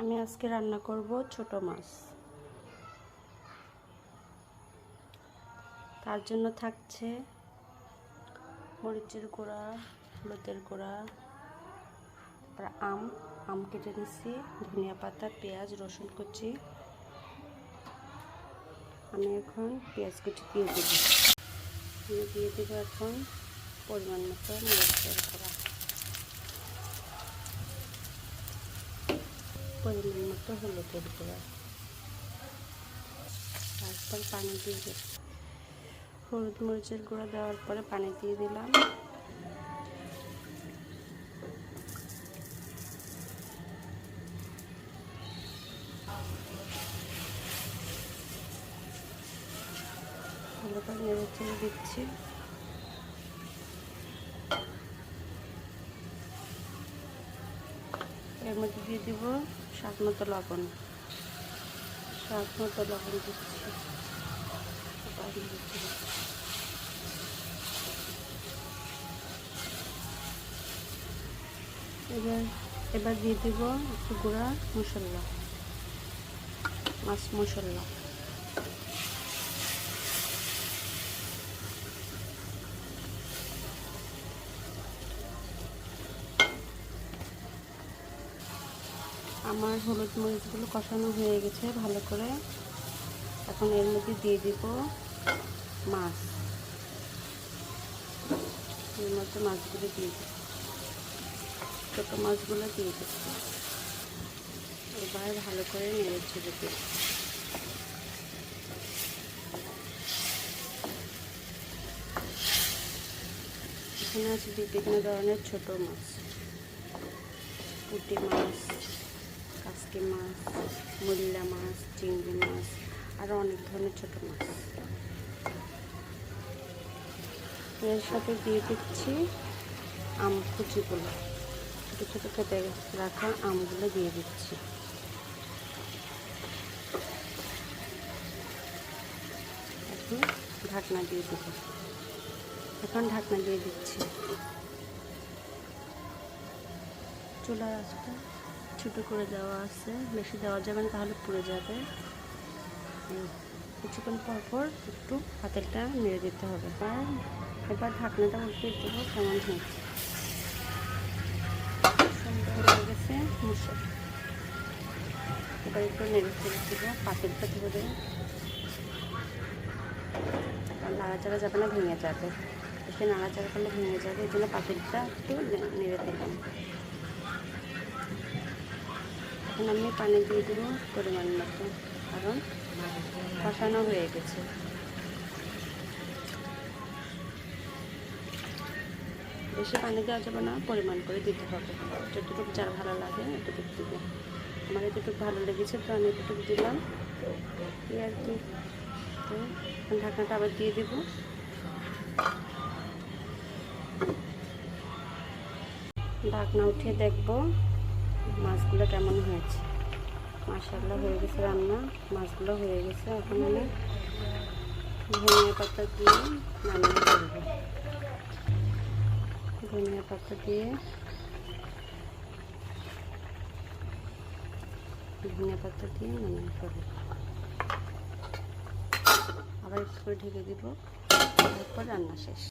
আমি আজকে রান্না করব ছোট মাছ। তার জন্য থাকছে মরিচের গুঁড়া, হলুদের গুঁড়া, তারপর আম আম কেটে নিচ্ছি ধনিয়া পাতা, পেঁয়াজ, রসুন কুচি। আমি এখন পেঁয়াজ কুচি দিয়ে দেব। দিয়ে দেবো এখন পরিমাণ মতো মরিচের গুঁড়া। পরিমাণ মতো হলুদের গুঁড়া তারপর পানি দিয়ে দেব হলুদ মরিচের গুঁড়া দেওয়ার পরে পানি দিয়ে দিলাম। করে নেড়ে দিচ্ছি। এর মধ্যে দিয়ে দিব স্বাদ মতো লবণ। স্বাদ মতো লবণ দিচ্ছি। এবার এবার দিয়ে দিব একটু গুঁড়া মশলা। মাছ মশলা। আমার হলুদ মরিচগুলো কষানো হয়ে গেছে ভালো করে। এখন এর মধ্যে দিয়ে দিব মাছ। এর মধ্যে মাছগুলো দিয়ে দিব ছোটো মাছগুলো দিয়ে দিব এবার ভালো করে নেড়ে ছেড়ে দেব এখানে আছে বিভিন্ন ধরনের ছোট মাছ। পুঁটি মাছ। কাসকি মাছ মুল্লা মাছ, চিংড়ি মাছ আরও অনেক ধরনের ছোট মাছ এর সাথে দিয়ে দিচ্ছি আম কুচিগুলো ছোটো ছোটো কেটে রাখা আমগুলো দিয়ে দিচ্ছি। এখন ঢাকনা দিয়ে দেবো। এখন ঢাকনা দিয়ে দিচ্ছি। চুলার আঁচটা ছোটো করে দেওয়া আছে, বেশি দেওয়া যাবে না, তাহলে পুড়ে যাবে। কিছুক্ষণ পর পর একটু হাতেরটা নেড়ে দিতে হবে। আর এবার ঢাকনাটা উল্টে দেবো কেমন হয়েছে হয়ে গেছে এবার একটু নেড়ে ছেড়ে দেবো, পাতিলটা ধরে নাড়াচাড়া যাবে না, ভেঙে যাবে। বেশি নাড়াচাড়া করলে ভেঙে যাবে, এই জন্য পাতিলটা একটু নেড়ে দিলাম। এখন আমি পানি দিয়ে দেবো পরিমাণ মতো, কারণ কষানো হয়ে গেছে। বেশি পানি দেওয়া যাবে না, পরিমাণ করে দিতে হবে। যতটুকু যার ভালো লাগে এতটুকু দেবো। আমার এতটুকু ভালো লেগেছে তো আমি এতটুকু দিলাম। এই আর কি। তো ঢাকনাটা আবার দিয়ে দেব। ঢাকনা উঠিয়ে দেখব। মাছগুলো কেমন হয়েছে? মাসাল্লা হয়ে গেছে রান্না। মাছগুলো হয়ে গেছে। এখন আমি ধনিয়া পাতা দিয়ে নামিয়ে ফেলব ধনিয়া পাতা দিয়ে ধনিয়া পাতা দিয়ে নামিয়ে ফেলব আবার একটু করে ঢেকে দিব। তারপর রান্না শেষ।